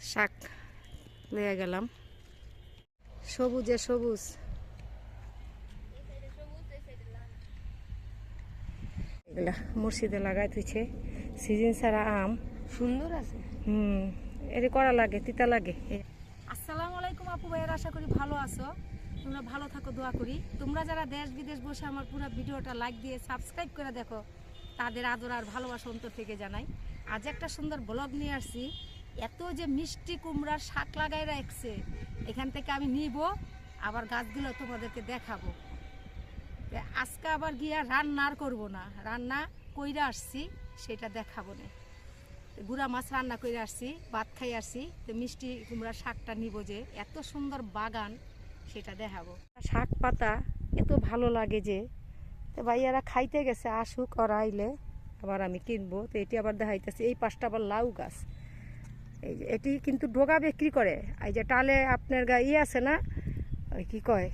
শাক লয়ে গেলাম। সবুজে সবুজ। এগুলা মুর্শিদে লাগাই থুইছে। সিজন ছাড়া আম। সুন্দর আছে। হুম এটি করা লাগে তিতা লাগে। আসসালামু আলাইকুম আপু ভাইয়ের আশা করি ভালো আছো। তোমরা ভালো থাকো দোয়া করি। তোমরা যারা দেশ বিদেশ বসে আমার পুরো ভিডিওটা লাইক দিয়ে সাবস্ক্রাইব করে দেখো তাদের আদর আর ভালোবাসা অন্তর থেকে জানাই। আজ একটা সুন্দর ব্লগ নিয়ে আসছি। এত যে মিষ্টি কুমড়ার শাক লাগাই রাখছে, এখান থেকে আমি নিব, আবার গাছগুলো তোমাদেরকে দেখাবো। আজকে আবার গিয়া রান্নার করব না। রান্না কইরা আসছি, সেটা দেখাবো না। গুড়া মাছ রান্না করে আসছি, ভাত খাই আসছি, তো মিষ্টি কুমড়ার শাকটা নিব যে, এত সুন্দর বাগান, সেটা দেখাবো। শাক পাতা এত ভালো লাগে যে, তো ভাইয়ারা খাইতে গেছে, আসুক, ওরা আইলে আবার আমি কিনবো। তো এটি আবার দেখাইতেছি, এই পাশটা আবার লাউ গাছ। এই যে এটি কিন্তু ডোগা বিক্রি করে। এই যে টালে আপনার গা ইয়ে আছে না ওই কি কয়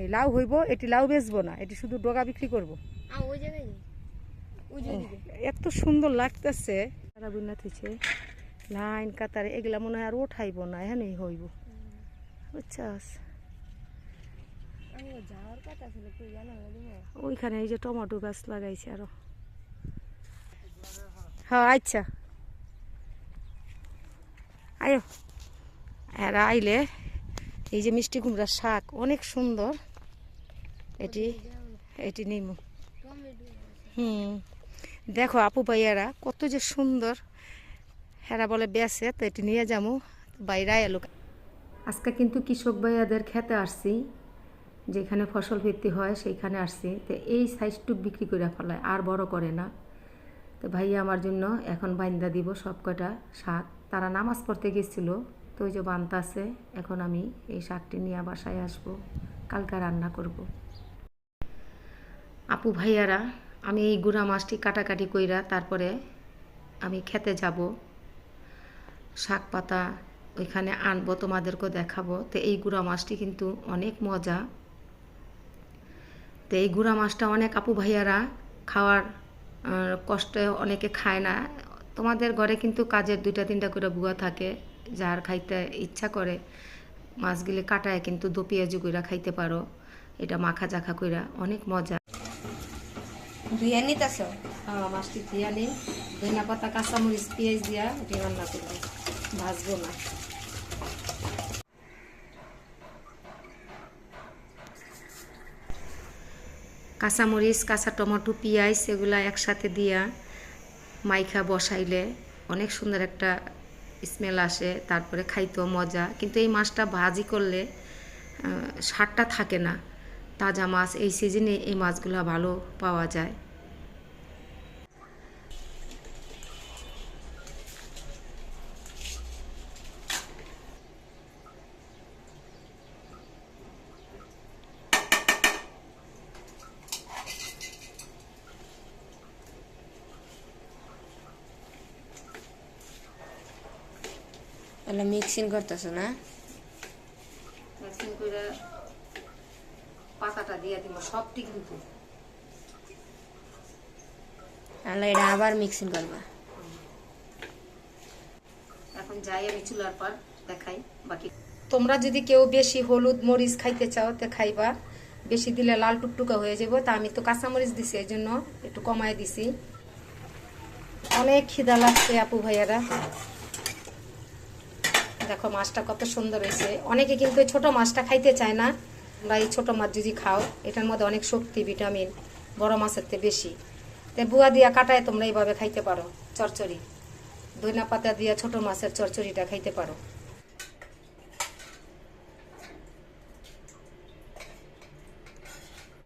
এই লাউ হইব এটি লাউ বেচবো না এটি শুধু ডোগা বিক্রি করব। এত সুন্দর লাগতেছে। সারা বুনা থুইছে। লাইন কাতারে এগুলা মনে হয় আর ওঠাইব না এখানেই হইব। ছিল তুই জানো ওইখানে এই যে টমেটো গাছ লাগাইছে আরও। হ্যাঁ আচ্ছা। আয়ো এরা আইলে এই যে মিষ্টি কুমড়ার শাক, অনেক সুন্দর। এটি এটি নিমু। হুম, দেখো আপু ভাইয়ারা, কত যে সুন্দর। হেরা বলে বেসে তো এটি নিয়ে যাব বাইরে এলো আজকে কিন্তু কৃষক ভাইয়াদের খেতে আসছি, যেখানে ফসল ভিত্তি হয় সেইখানে আসছি। তো এই সাইজটুক বিক্রি করে ফেলায়, আর বড় করে না। তো ভাইয়া আমার জন্য এখন বাইন্দা দিব সব কটা শাক। তারা নামাজ পড়তে গেছিল। তো ওই যে বান্তা আছে, এখন আমি এই শাকটি নিয়ে বাসায় আসব। কালকে রান্না করব। আপু ভাইয়ারা, আমি এই গুড়া মাছটি কাটাকাটি কইরা তারপরে আমি খেতে যাব। শাক পাতা ওইখানে আনব তোমাদেরকেও দেখাবো। তো এই গুঁড়া মাছটি কিন্তু অনেক মজা। তো এই গুঁড়া মাছটা অনেক আপু ভাইয়ারা খাওয়ার কষ্টে অনেকে খায় না। তোমাদের ঘরে কিন্তু কাজের দুইটা তিনটা করে বুয়া থাকে যার খাইতে ইচ্ছা করে। মাছগুলি কাটায় কিন্তু দো পেঁয়াজু কইরা খাইতে পারো এটা মাখা জাখা কইরা। অনেক মজা। নিতাছ? হ্যাঁ মাছটি ধনিয়া পাতা কাঁচামরিচ পেঁয়াজ দিয়া এটি রান্না করব। ভাজবো না। কাঁচামরিচ কাঁচা টমেটো পেঁয়াজ এগুলা একসাথে দিয়া মাইখা বসাইলে অনেক সুন্দর একটা স্মেল আসে, তারপরে খাইতেও মজা। কিন্তু এই মাছটা ভাজি করলে সারটা থাকে না। তাজা মাছ, এই সিজনে এই মাছগুলো ভালো পাওয়া যায়। তাহলে মিক্সিং করতেছ না মিক্সিং করে পাতাটা দিয়ে দিব সবটি কিন্তু তাহলে এটা আবার মিক্সিং করবা এখন যাই আমি চুলার পর দেখাই বাকি তোমরা যদি কেউ বেশি হলুদ মরিচ খাইতে চাও তে খাইবা। বেশি দিলে লাল টুকটুকা হয়ে যাব তা আমি তো কাঁচা মরিচ দিছি এই জন্য একটু কমায় দিছি। অনেক খিদা লাগছে আপু ভাইয়ারা। দেখো মাছটা কত সুন্দর হয়েছে। অনেকে কিন্তু ছোট মাছটা খাইতে চায় না। তোমরা এই ছোটো মাছ যদি খাও, এটার মধ্যে অনেক শক্তি, ভিটামিন, বড় মাছের থেকে বেশি। তে বুয়া দিয়া কাটায় তোমরা এইভাবে খাইতে পারো, চরচড়ি। ধনিয়া পাতা দিয়া ছোট মাছের চরচড়িটা খাইতে পারো।